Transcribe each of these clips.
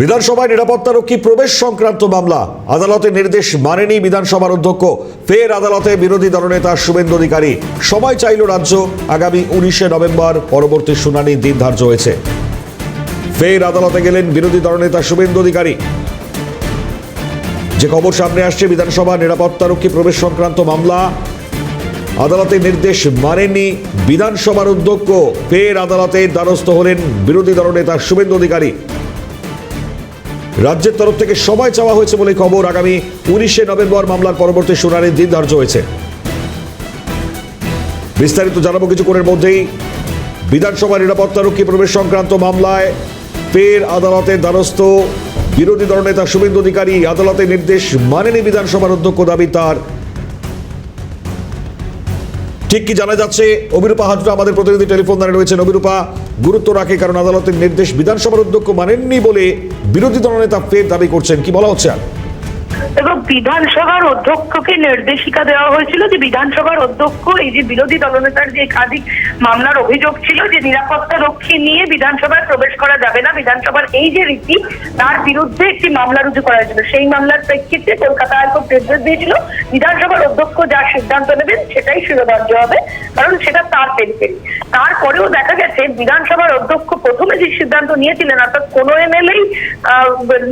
বিধানসভায় নিরাপত্তারক্ষী প্রবেশ সংক্রান্ত মামলা। আদালতের নির্দেশ মানেনি বিধানসভার অধ্যক্ষ। ফের আদালতে বিরোধী দলনেতা শুভেন্দু অধিকারী। সময় চাইল রাজ্য। আগামী উনিশে নভেম্বর পরবর্তী শুনানির দিন ধার্য হয়েছে। ফের আদালতে গেলেন বিরোধী দলনেতা শুভেন্দু অধিকারী। যে খবর সামনে আসছে বিধানসভা নিরাপত্তারক্ষী প্রবেশ সংক্রান্ত মামলা। আদালতের নির্দেশ মানেননি বিধানসভার অধ্যক্ষ। ফের আদালতের দ্বারস্থ হলেন বিরোধী দলনেতা শুভেন্দু অধিকারী। রাজ্যের তরফ থেকে সময় চাওয়া হয়েছে বলে খবর। আগামী উনিশে নভেম্বর মামলার পরবর্তী শুনানির দিন ধার্য হয়েছে। বিস্তারিত জানাব কিছুক্ষণের মধ্যেই। বিধানসভা নিরাপত্তারক্ষী প্রবেশ সংক্রান্ত মামলায় ফের আদালতের দ্বারস্থ বিরোধী দলনেতা শুভেন্দু অধিকারী। আদালতের নির্দেশ মানেনি বিধানসভার অধ্যক্ষ দাবি তার। ঠিক কি জানা যাচ্ছে? অভিরূপা হাজরা আমাদের প্রতিনিধি টেলিফোন দাঁড়িয়ে রয়েছেন। অভিরূপা, গুরুত্ব রাখে কারণ আদালতের নির্দেশ বিধানসভার অধ্যক্ষ মানেননি বলে বিরোধী দলনেতা ফের দাবি করছেন। কি বলা হচ্ছে? আর এবং বিধানসভার অধ্যক্ষকে নির্দেশিকা দেওয়া হয়েছিল যে বিধানসভার অধ্যক্ষ, এই যে বিরোধী দলনেতার যে একাধিক মামলার অভিযোগ ছিল যে নিরাপত্তা রক্ষী নিয়ে বিধানসভায় প্রবেশ করা যাবে না, বিধানসভার এই যে রীতি, তার বিরুদ্ধে একটি মামলা রুজু করা হয়েছিল। সেই মামলার প্রেক্ষিতে কলকাতা হাইকোর্ট নির্দেশ দিয়েছিল। বিধানসভার অধ্যক্ষ যা সিদ্ধান্ত নেবেন সেটাই শিরোধার্য হবে, কারণ সেটা তার টেরিটরি তারপরেও দেখা গেছে, বিধানসভার অধ্যক্ষ প্রথমে যে সিদ্ধান্ত নিয়েছিলেন, অর্থাৎ কোনো এমএলএই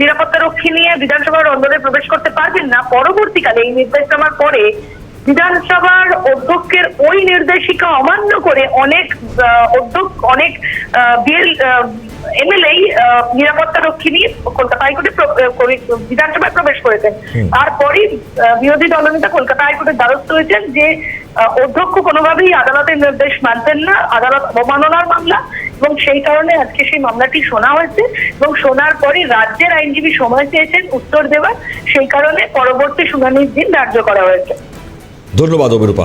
নিরাপত্তা রক্ষী নিয়ে বিধানসভার অন্দরে প্রবেশ করতে পারবেন না। পরবর্তীকালে এই নির্দেশনামার পরে বিধানসভার অধ্যক্ষের ওই নির্দেশিকা অমান্য করে অনেক অধ্যক্ষ, অনেক বিএল এমএলএ নিরাপত্তা রক্ষী নিয়ে কলকাতা হাইকোর্টে বিধানসভায় প্রবেশ করেছেন। তারপরেই বিরোধী দলনেতা কলকাতা হাইকোর্টের দ্বারস্থ হয়েছেন যে অধ্যক্ষ কোনোভাবেই আদালতের নির্দেশ মানতেন না আদালত অবমাননার মামলা এবং সেই কারণে আজকে সেই মামলাটি শোনা হয়েছে এবং শোনার পরে রাজ্যের আইনজীবী সময় চেয়েছেন উত্তর দেওয়ার সেই কারণে পরবর্তী শুনানির দিন ধার্য করা হয়েছে। ধন্যবাদ অভিরূপা।